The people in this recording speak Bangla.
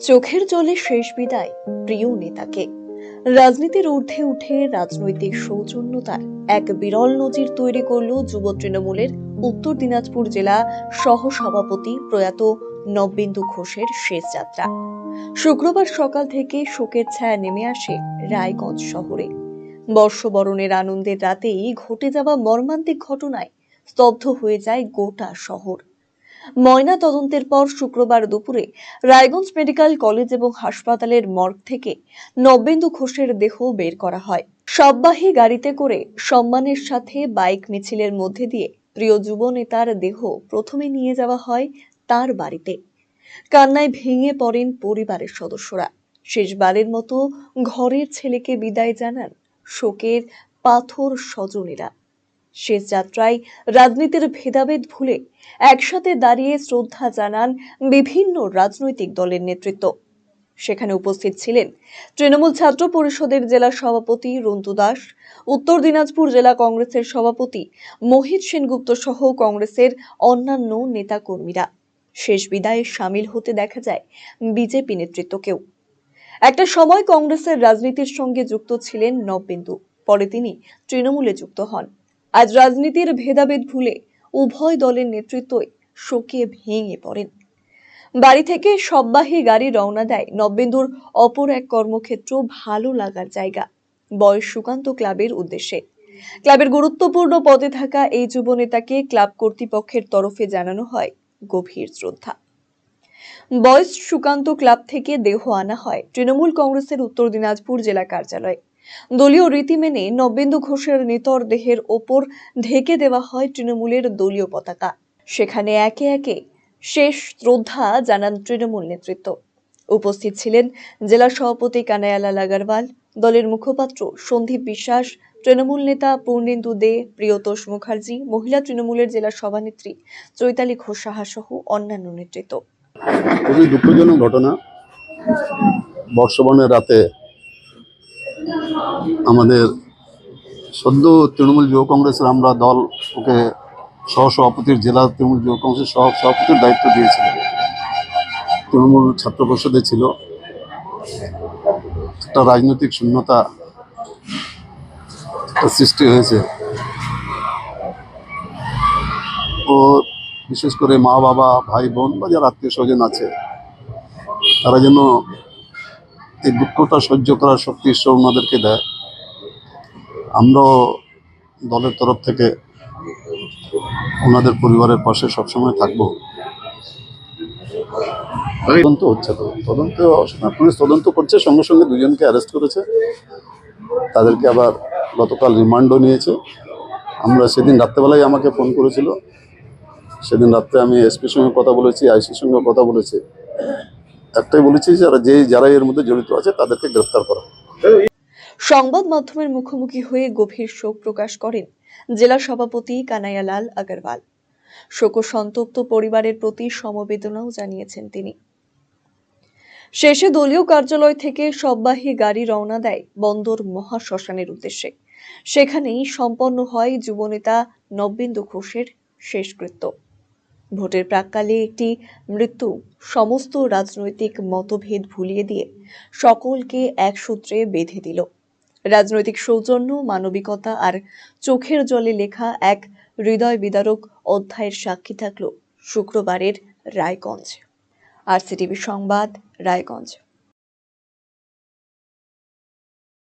চোখের জলে শেষ বিদায় প্রিয় নেতাকে। রাজনীতির ঊর্ধ্বে উঠে রাজনৈতিক সৌজন্যতার এক বিরল নজির তৈরি করল যুব তৃণমূলের উত্তর দিনাজপুর জেলা সহসভাপতি প্রয়াত নববিন্দু ঘোষের শেষ যাত্রা। শুক্রবার সকাল থেকে শোকের ছায়া নেমে আসে রায়গঞ্জ শহরে। বর্ষবরণের আনন্দের রাতেই ঘটে যাওয়া মর্মান্তিক ঘটনায় স্তব্ধ হয়ে যায় গোটা শহর। ময়না তদন্তের পর শুক্রবার দুপুরে রায়গঞ্জ মেডিকেল কলেজ এবং হাসপাতালের মর্গ থেকে নবেন্দু ঘোষের দেহ বের করা হয়। সববাহী গাড়িতে করে সম্মানের সাথে বাইক মিছিলের মধ্যে দিয়ে প্রিয় যুব নেতার দেহ প্রথমে নিয়ে যাওয়া হয় তার বাড়িতে। কান্নায় ভেঙে পড়েন পরিবারের সদস্যরা। শেষবারের মতো ঘরের ছেলেকে বিদায় জানান শোকের পাথর স্বজনেরা। শেষ যাত্রায় রাজনীতির ভেদাভেদ ভুলে একসাথে দাঁড়িয়ে শ্রদ্ধা জানান বিভিন্ন রাজনৈতিক দলের নেতৃত্ব। সেখানে উপস্থিত ছিলেন তৃণমূল ছাত্র পরিষদের জেলা সভাপতি রন্তু দাস, উত্তর দিনাজপুর জেলা কংগ্রেসের সভাপতি মোহিত সেনগুপ্ত সহ কংগ্রেসের অন্যান্য নেতাকর্মীরা। শেষ বিদায়ে সামিল হতে দেখা যায় বিজেপি নেতৃত্বকেও। একটা সময় কংগ্রেসের রাজনীতির সঙ্গে যুক্ত ছিলেন নববিন্দু, পরে তিনি তৃণমূলে যুক্ত হন। আজ রাজনীতির ভেদাভেদ ভুলে উভয় দলের নেতৃত্বই শোকে ভেঙে পড়েন। বাড়ি থেকে সববাহী গাড়ি রওনা দেয় নববিন্দুর অপর এক কর্মক্ষেত্র ভালো লাগার জায়গা, বয়স সুকান্ত ক্লাবের উদ্দেশ্যে। ক্লাবের গুরুত্বপূর্ণ পদে থাকা এই যুব নেতাকে ক্লাব কর্তৃপক্ষের তরফে জানানো হয় গভীর শ্রদ্ধা। বয়স সুকান্ত ক্লাব থেকে দেহ আনা হয় তৃণমূল কংগ্রেসের উত্তর দিনাজপুর জেলা কার্যালয়ে। দলীয় রীতি মেনে নবেন্দু ঘোষের নিতর দেহের ওপর ঢেকে দেওয়া হয় তৃণমূলের দলীয় পতাকা। সেখানে একে একে শেষ শ্রদ্ধা জানান তৃণমূল নেতৃত্ব। উপস্থিত ছিলেন জেলা সভাপতি কানায়ালাল আগারওয়াল, দলের মুখপাত্র সন্দীপ বিশ্বাস, তৃণমূল নেতা পূর্ণেন্দু দে, প্রিয়তোষ মুখার্জি, মহিলা তৃণমূলের জেলা সভানেত্রী চৈতালি ঘোষ সাহা সহ অন্যান্য নেতৃত্ব। খুবই দুঃখজনক ঘটনা। বর্ষবরণের রাতে আমাদের সদ্য তৃণমূল যুব কংগ্রেসের আমরা দল ওকে সহসভাপতির জেলা তৃণমূল যুব কংগ্রেসের সহ সভাপতির দায়িত্ব দিয়েছিল তৃণমূল ছাত্র পরিষদে ছিল। একটা রাজনৈতিক শূন্যতা সৃষ্টি হয়েছে। ও বিশেষ করে মা, বাবা, ভাই, বোন বা যারা আত্মীয় স্বজন আছে, তারা যেন এই দুঃখটা সহ্য করার শক্তি ঈশ্বর ওনাদেরকে দেয়। আমরাও দলের তরফ থেকে ওনাদের পরিবারের পাশে সবসময় থাকব। তদন্ত হচ্ছে তো। তদন্ত পুলিশ তদন্ত করছে সঙ্গে সঙ্গে দুজনকে অ্যারেস্ট করেছে। তাদেরকে আবার গতকাল রিমান্ডও নিয়েছে। আমরা সেদিন রাত্রেবেলায় আমাকে ফোন করেছিল। সেদিন রাত্রে আমি এসপির সঙ্গে কথা বলেছি আইসির সঙ্গে কথা বলেছি। একটাই বলেছি যারা যে যারা এর মধ্যে জড়িত আছে তাদেরকে গ্রেফতার করা। সংবাদ মাধ্যমের মুখোমুখি হয়ে গভীর শোক প্রকাশ করেন জেলা সভাপতি কানাইয়ালাল আগরওয়াল। শোক ও সন্তপ্ত পরিবারের প্রতি সমবেদনাও জানিয়েছেন তিনি। শেষে দলীয় কার্যালয় থেকে সববাহী গাড়ি রওনা দেয় বন্দর মহাশ্মশানের উদ্দেশ্যে। সেখানেই সম্পন্ন হয় যুবনেতা নববিন্দু ঘোষের শেষকৃত্য। ভোটের প্রাককালে একটি মৃত্যু সমস্ত রাজনৈতিক মতভেদ ভুলিয়ে দিয়ে সকলকে এক সূত্রে বেঁধে দিল। রাজনৈতিক সৌজন্য, মানবিকতা আর চোখের জলে লেখা এক হৃদয় বিদারক অধ্যায়ের সাক্ষী থাকল শুক্রবারের রায়গঞ্জ। আর সিটিভি সংবাদ, রায়গঞ্জ।